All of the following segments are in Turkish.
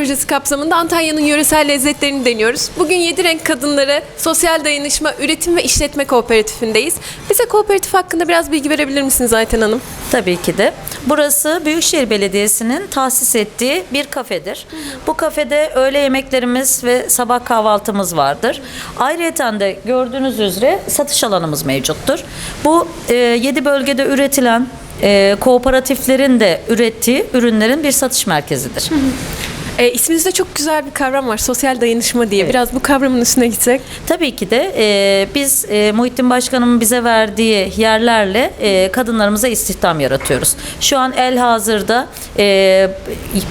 projesi kapsamında Antalya'nın yöresel lezzetlerini deniyoruz. Bugün 7 renk kadınları Sosyal Dayanışma Üretim ve İşletme Kooperatifindeyiz. Bize kooperatif hakkında biraz bilgi verebilir misiniz Ayten Hanım? Tabii ki de. Burası Büyükşehir Belediyesi'nin tahsis ettiği bir kafedir. Bu kafede öğle yemeklerimiz ve sabah kahvaltımız vardır. Ayrıca de gördüğünüz üzere satış alanımız mevcuttur. Bu 7 bölgede üretilen e, kooperatiflerin de ürettiği ürünlerin bir satış merkezidir. E, isminizde çok güzel bir kavram var. Sosyal dayanışma diye. Biraz bu kavramın üstüne gitsek. Tabii ki de e, biz e, Muhittin Başkanımın bize verdiği yerlerle e, kadınlarımıza istihdam yaratıyoruz. Şu an el hazırda e,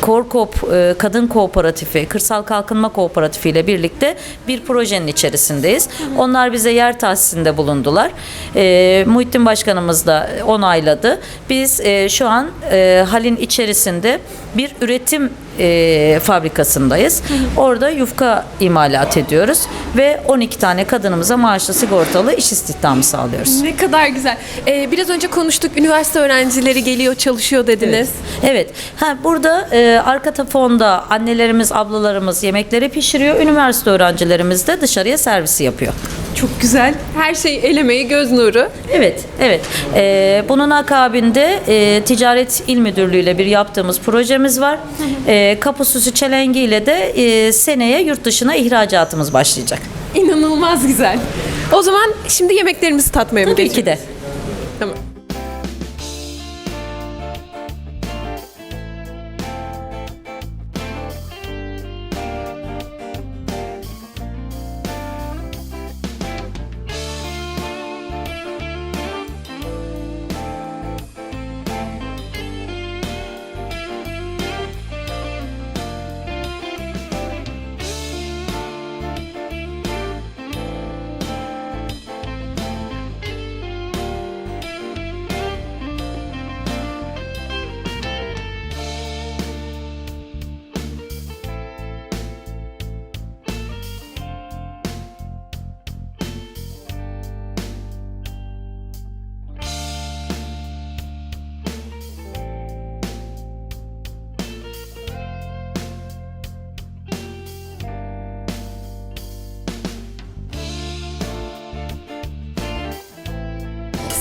Korkop e, Kadın Kooperatifi, Kırsal Kalkınma Kooperatifi ile birlikte bir projenin içerisindeyiz. Onlar bize yer tahsisinde bulundular. E, Muhittin Başkanımız da onayladı. Biz e, şu an e, halin içerisinde bir üretim e, fabrikasındayız. Orada yufka imalat ediyoruz ve 12 tane kadınımıza maaşlı sigortalı iş istihdamı sağlıyoruz. Ne kadar güzel. E, biraz önce konuştuk. Üniversite öğrencileri geliyor, çalışıyor dediniz. Evet. Ha burada e, arka fonda annelerimiz, ablalarımız yemekleri pişiriyor. Üniversite öğrencilerimiz de dışarıya servisi yapıyor. Çok güzel. Her şey el emeği, göz nuru. Evet, evet. E, bunun akabinde e, Ticaret İl Müdürlüğü ile bir yaptığımız projemiz var. E, Kapı süsü çelengi ile de e, seneye yurt dışına ihracatımız başlayacak. İnanılmaz güzel. O zaman şimdi yemeklerimizi tatmaya mı Tabii ki geçiyoruz? de.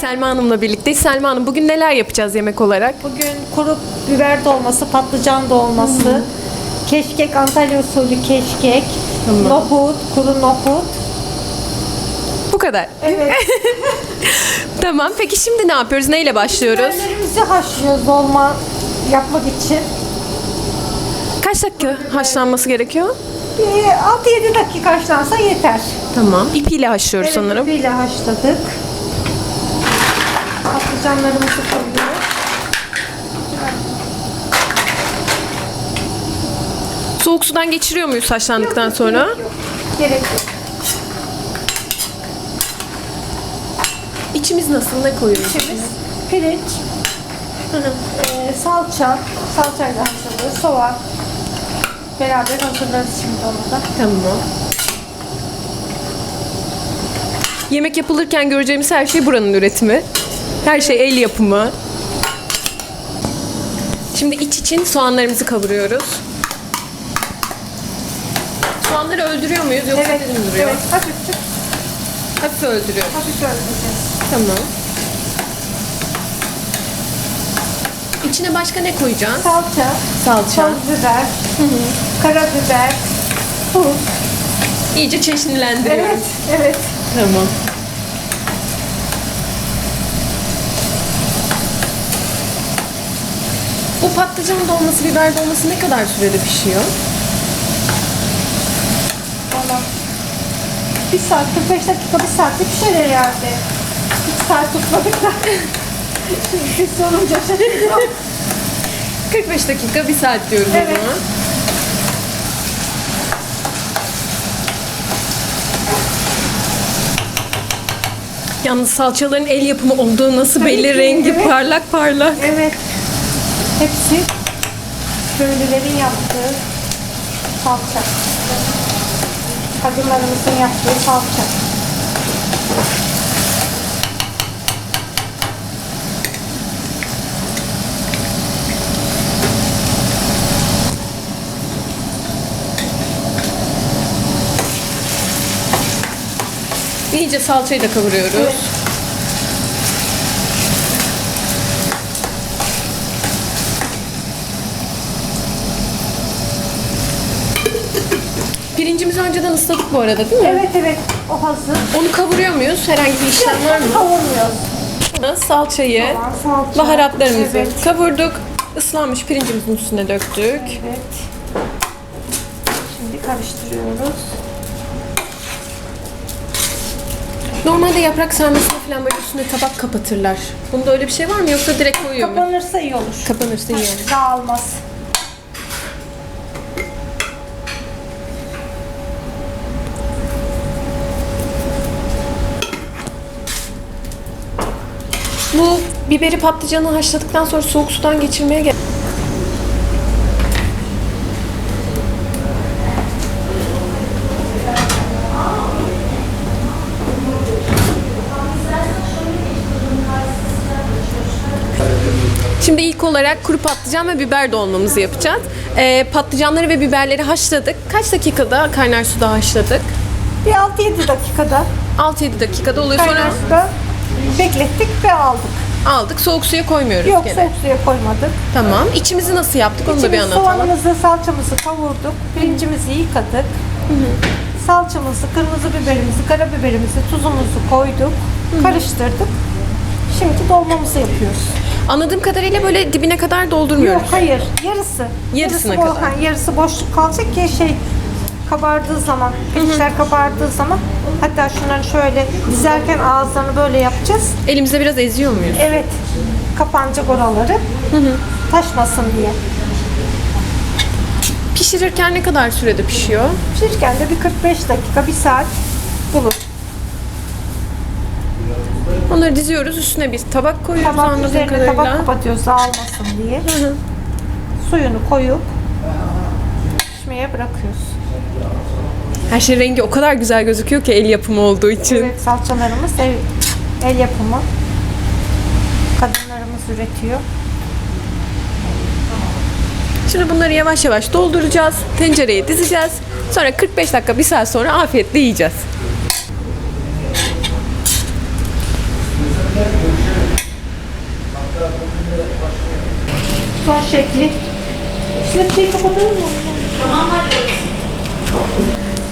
Selma Hanım'la birlikteyiz. Selma Hanım bugün neler yapacağız yemek olarak? Bugün kuru biber dolması, patlıcan dolması, keşkek, Antalya usulü keşkek, nohut, kuru nohut. Bu kadar. Evet. Tamam. Peki şimdi ne yapıyoruz? Neyle başlıyoruz? Biberlerimizi haşlıyoruz dolma yapmak için. Kaç dakika haşlanması gerekiyor? Bir 6-7 dakika haşlansa yeter. Tamam. İpiyle haşlıyoruz sanırım. ipiyle haşladık. Patlıcanlarımızı koyuyoruz. Soğuk sudan geçiriyor muyuz haşlandıktan sonra? Gerek yok. İçimiz nasıl? Ne koyuyoruz? İçimiz pirinç, eee, salça, salçayla hazırlıyoruz, soğan. Beraber hazırlarız şimdi onu da. Tamam. Yemek yapılırken göreceğimiz her şey buranın üretimi. Her şey el yapımı. Şimdi iç için soğanlarımızı kavuruyoruz. Soğanları öldürüyor muyuz yoksa Evet, dedim duruyor? evet, hafifçe, Hafif öldürüyoruz. hafif öldüreceğiz. Tamam. İçine başka ne koyacağız? Salça, Salça. toz biber, karabiber, tuz. İyice çeşnilendiriyoruz. Evet, evet. Tamam. Bu patlıcan dolması, biber dolması ne kadar sürede pişiyor? Valla. Bir saat, 45 dakika, bir saatte pişer herhalde. Hiç saat tutmadık da. Şimdi sorunca şaşırdım. 45 dakika, bir saat diyoruz Evet. o zaman. Yalnız salçaların el yapımı olduğu nasıl Tabii belli ki, rengi evet. parlak parlak. Evet. Hepsi köylülerin yaptığı salça. Kadınlarımızın yaptığı salça. İyice salçayı da kavuruyoruz. Evet. Pirincimizi önceden ısladık bu arada değil mi? Evet evet o hazır. Onu kavuruyor muyuz? Herhangi bir işlem var mı? Kavurmuyoruz. Salçayı, Tamam, salça. baharatlarımızı Evet. kavurduk. Islanmış pirincimizin üstüne döktük. Evet. Şimdi karıştırıyoruz. Normalde yaprak sarmasına falan böyle üstüne tabak kapatırlar. Bunda öyle bir şey var mı yoksa direkt koyuyor mu? Kapanırsa iyi olur. Kapanırsa iyi olur. Dağılmaz. Bu biberi patlıcanı haşladıktan sonra soğuk sudan geçirmeye gerek. Şimdi ilk olarak kuru patlıcan ve biber dolmamızı yapacağız. Ee, patlıcanları ve biberleri haşladık. Kaç dakikada kaynar suda haşladık? Bir 6-7 dakikada 6-7 dakikada oluyor. Sonra kaynar suda beklettik ve aldık. Aldık. Soğuk suya koymuyoruz Yok gene. soğuk suya koymadık. Tamam. İçimizi nasıl yaptık onu da bir İçimiz anlatalım. soğanımızı, salçamızı kavurduk. Pirincimizi yıkadık. Salçamızı, kırmızı biberimizi, karabiberimizi, tuzumuzu koyduk. Karıştırdık. Şimdi dolmamızı yapıyoruz. Anladığım kadarıyla böyle dibine kadar doldurmuyoruz. Yok hayır, yarısı. Yarısına yarısı kadar. ha, yarısı boşluk kalacak ki şey kabardığı zaman, pirinçler kabardığı zaman hatta şunları şöyle dizerken ağızlarını böyle yapacağız. Elimizde biraz eziyor muyuz? Evet, kapanacak oraları. Taşmasın diye. Pişirirken ne kadar sürede pişiyor? Pişirirken de bir 45 dakika, bir saat bulur. Onları diziyoruz. Üstüne bir tabak koyuyoruz Tabak anladığım üzerine kadarıyla. tabak kapatıyoruz dağılmasın diye. hı. Suyunu koyup pişmeye bırakıyoruz. Her şey rengi o kadar güzel gözüküyor ki el yapımı olduğu için. Evet salçalarımız el, el yapımı. Kadınlarımız üretiyor. Şimdi bunları yavaş yavaş dolduracağız. Tencereye dizeceğiz. Sonra 45 dakika, bir saat sonra afiyetle yiyeceğiz. Son şekli. Şlepçeyi kapatalım mı?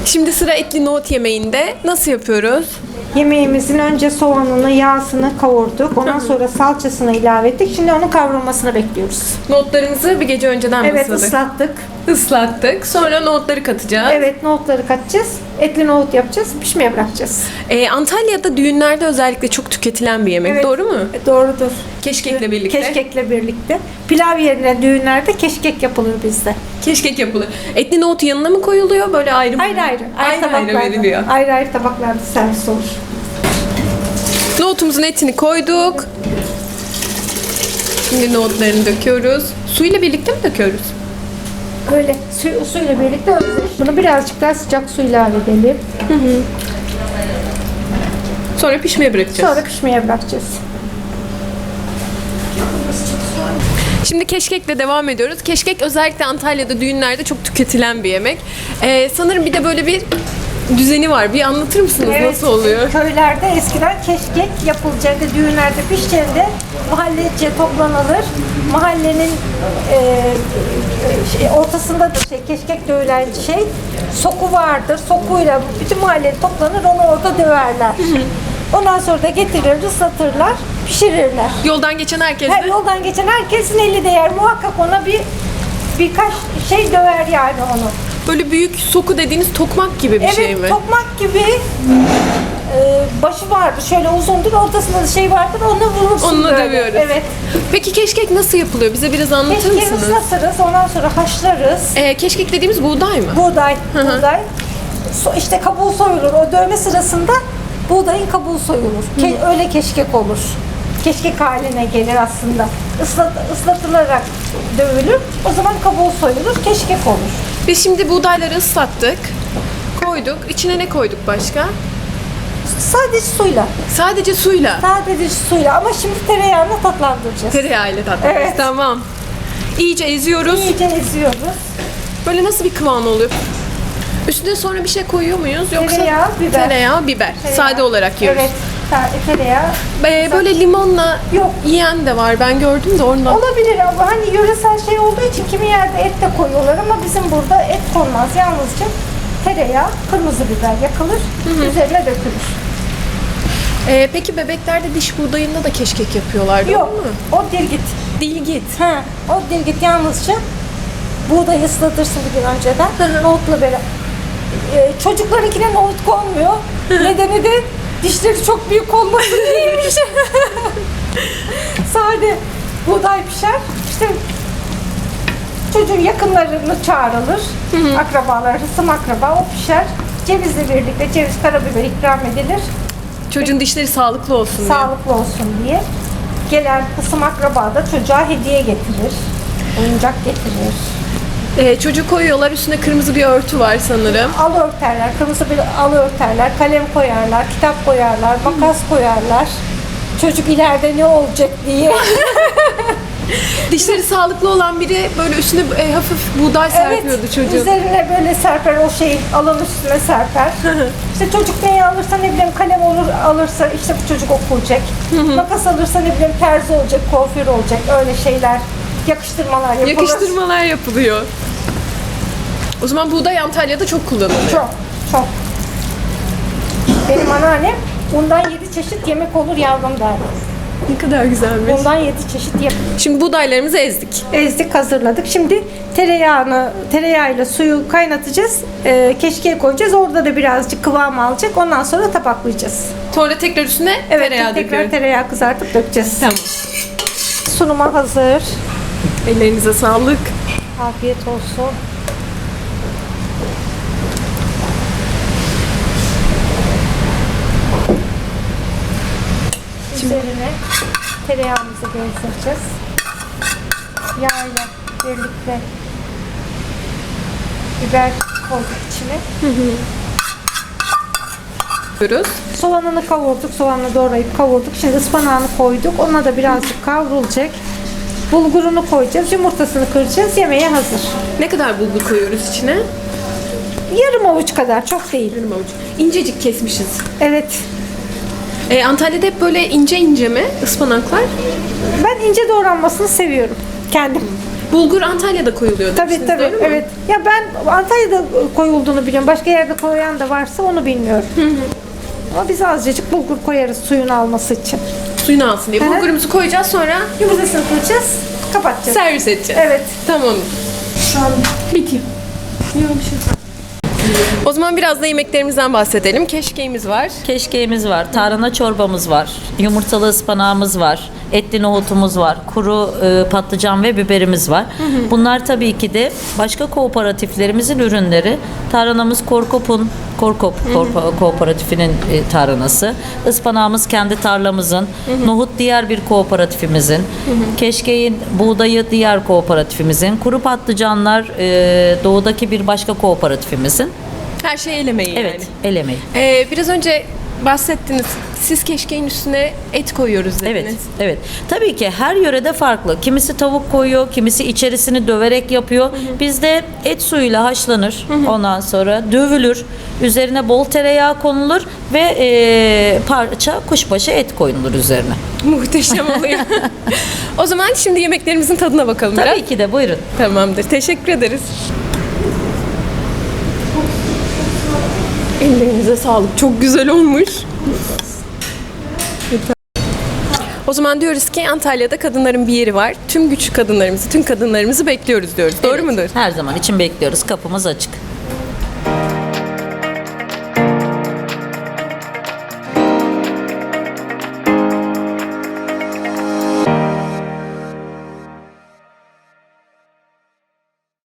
Şimdi sıra etli nohut yemeğinde. Nasıl yapıyoruz? Yemeğimizin önce soğanını, yağsını kavurduk. Ondan sonra salçasını ilave ettik. Şimdi onun kavrulmasını bekliyoruz. Nohutlarımızı bir gece önceden Evet ısladık. ıslattık. Islattık. Sonra nohutları katacağız. Evet nohutları katacağız. Etli nohut yapacağız. Pişmeye bırakacağız. Ee, Antalya'da düğünlerde özellikle çok tüketilen bir yemek. Evet. Doğru mu? E, Doğrudur. Keşkekle birlikte. Keşkekle birlikte. Pilav yerine düğünlerde keşkek yapılır bizde. Keşkek yapılır. Etli nohut yanına mı koyuluyor? Böyle ayrı mı? Ayrı ayrı. Ayrı ayrı veriliyor. Ayrı ayrı tabaklarda servis olur. Nohutumuzun etini koyduk. Şimdi nohutlarını döküyoruz. Suyla birlikte mi döküyoruz? Öyle su, suyla birlikte özleş. Bunu birazcık daha sıcak su ilave edelim. Sonra pişmeye bırakacağız. Sonra pişmeye bırakacağız. Şimdi keşkekle devam ediyoruz. Keşkek özellikle Antalya'da düğünlerde çok tüketilen bir yemek. Ee, sanırım bir de böyle bir düzeni var. Bir anlatır mısınız nasıl oluyor? Köylerde eskiden keşkek yapılacağı düğünlerde pişeceğinde mahallece toplanılır. Mahallenin e, e, şey, ortasında da şey, keşkek dövülen şey soku vardır. Sokuyla bütün mahalle toplanır onu orada döverler. Ondan sonra da getirir, ıslatırlar, pişirirler. Yoldan geçen herkes Her de yoldan geçen herkesin eli değer. Muhakkak ona bir birkaç şey döver yani onu. böyle büyük soku dediğiniz tokmak gibi bir evet, şey mi? tokmak gibi e, başı vardır. Şöyle uzundur, ortasında da şey vardır. Onunla vurursun Onunla böyle. dövüyoruz. Evet. Peki keşkek nasıl yapılıyor? Bize biraz anlatır mısınız? ıslatırız, ondan sonra haşlarız. Ee, keşkek dediğimiz buğday mı? Buğday, buğday. So, işte kabuğu soyulur. O dövme sırasında buğdayın kabuğu soyulur. Ke- öyle keşkek olur. Keşkek haline gelir aslında. Islat, ıslatılarak dövülür. O zaman kabuğu soyulur, keşkek olur. Biz şimdi buğdayları ıslattık. Koyduk. İçine ne koyduk başka? Sadece suyla. Sadece suyla. Sadece suyla ama şimdi tereyağını tatlandıracağız. Tereyağıyla tatlı. Evet. Tamam. İyice eziyoruz. İyice eziyoruz. Böyle nasıl bir kıvam oluyor? Üstüne sonra bir şey koyuyor muyuz yoksa Tereyağı, biber. Tereyağı, biber. Tereyağı. Sade olarak yiyoruz. Evet. Tereyağı. Ee, böyle limonla Yok. yiyen de var. Ben gördüm de ondan. Olabilir ama hani yöresel şey olduğu için kimi yerde et de koyuyorlar ama bizim burada et konmaz. Yalnızca tereyağı, kırmızı biber yakılır, üzerine dökülür. Ee, peki bebeklerde diş buğdayında da keşkek yapıyorlar değil Yok, mi? o dilgit. Dilgit. Ha, o dilgit yalnızca buğdayı ıslatırsın bir gün önceden. Nohutla beraber. Ee, çocuklarınkine nohut konmuyor. Nedeni de dişleri çok büyük olması değilmiş. Sade buğday pişer. İşte çocuğun yakınlarını çağrılır. Akrabalar, hısım akraba o pişer. Cevizle birlikte ceviz, karabiber ikram edilir. Çocuğun dişleri sağlıklı olsun diye. Sağlıklı olsun diye. Gelen hısım akraba da çocuğa hediye getirir. Oyuncak getirir. Ee, çocuğu koyuyorlar üstüne kırmızı bir örtü var sanırım. Alı örterler, kırmızı bir alı örterler, kalem koyarlar, kitap koyarlar, makas koyarlar. Çocuk ileride ne olacak diye. Dişleri sağlıklı olan biri böyle üstüne e, hafif buğday serpiyordu çocuğun. Üzerine böyle serper o şey alın üstüne serper. işte çocuk neyi alırsa ne bileyim kalem olur alırsa işte bu çocuk okuyacak. Makas alırsa ne bileyim terzi olacak, kuaför olacak öyle şeyler. Yakıştırmalar yapılır. Yakıştırmalar yapılıyor. O zaman buğday Antalya'da çok kullanılıyor. Çok, çok. Benim anneannem bundan yedi çeşit yemek olur yavrum derdi. Ne kadar güzelmiş. Bundan yedi çeşit yemek. Şimdi buğdaylarımızı ezdik. Ezdik hazırladık. Şimdi tereyağını, tereyağıyla suyu kaynatacağız. Ee, keşkeye koyacağız. Orada da birazcık kıvam alacak. Ondan sonra tabaklayacağız. Sonra tekrar üstüne Evet, tereyağı tekrar döküyorum. tereyağı kızartıp dökeceğiz. Tamam. Sunuma hazır. Ellerinize sağlık. Afiyet olsun. Üzerine tereyağımızı gezdireceğiz. Yağ ile birlikte biber koyduk içine. Yapıyoruz. Soğanını kavurduk, soğanını doğrayıp kavurduk. Şimdi ıspanağını koyduk. Ona da birazcık kavrulacak. Bulgurunu koyacağız, yumurtasını kıracağız. Yemeğe hazır. Ne kadar bulgur koyuyoruz içine? Yarım avuç kadar, çok değil. Yarım avuç. İncecik kesmişiz. Evet, Ee, Antalya'da hep böyle ince ince mi ıspanaklar? Ben ince doğranmasını seviyorum. Kendim. Bulgur Antalya'da koyuluyor Tabii tabii. doğru mu? Evet. Ya ben Antalya'da koyulduğunu biliyorum. Başka yerde koyan da varsa onu bilmiyorum. Ama biz azıcık bulgur koyarız suyun alması için. Suyunu alsın diye. Hı hı. Bulgurumuzu koyacağız sonra Yumurtasını kıracağız, kapatacağız. servis edeceğiz. Evet. Tamam. Şu an Bitiyor. Yok bir şey. O zaman biraz da yemeklerimizden bahsedelim. Keşkeğimiz var. Keşkeğimiz var, tarhana çorbamız var, yumurtalı ıspanağımız var, etli nohutumuz var, kuru e, patlıcan ve biberimiz var. Bunlar tabii ki de başka kooperatiflerimizin ürünleri. Tarhanamız Korkop'un Korkop Korpo- Kooperatifinin e, tarhanası. Ispanağımız kendi tarlamızın. Nohut diğer bir kooperatifimizin. Keşkeğin buğdayı diğer kooperatifimizin. Kuru patlıcanlar e, doğudaki bir başka kooperatifimizin. Her şey el emeği Evet, yani. el emeği. Ee, biraz önce bahsettiniz. Siz keşkeğin üstüne et koyuyoruz dediniz. Evet, evet. Tabii ki her yörede farklı. Kimisi tavuk koyuyor, kimisi içerisini döverek yapıyor. Bizde et suyuyla haşlanır. Ondan sonra dövülür. Üzerine bol tereyağı konulur ve e, parça kuşbaşı et koyulur üzerine. Muhteşem oluyor. o zaman şimdi yemeklerimizin tadına bakalım biraz. Tabii ki de buyurun. Tamamdır. Teşekkür ederiz. Ellerinize sağlık. Çok güzel olmuş. O zaman diyoruz ki Antalya'da kadınların bir yeri var. Tüm güçlü kadınlarımızı, tüm kadınlarımızı bekliyoruz diyoruz. Doğru Evet, mudur? Her zaman için bekliyoruz. Kapımız açık.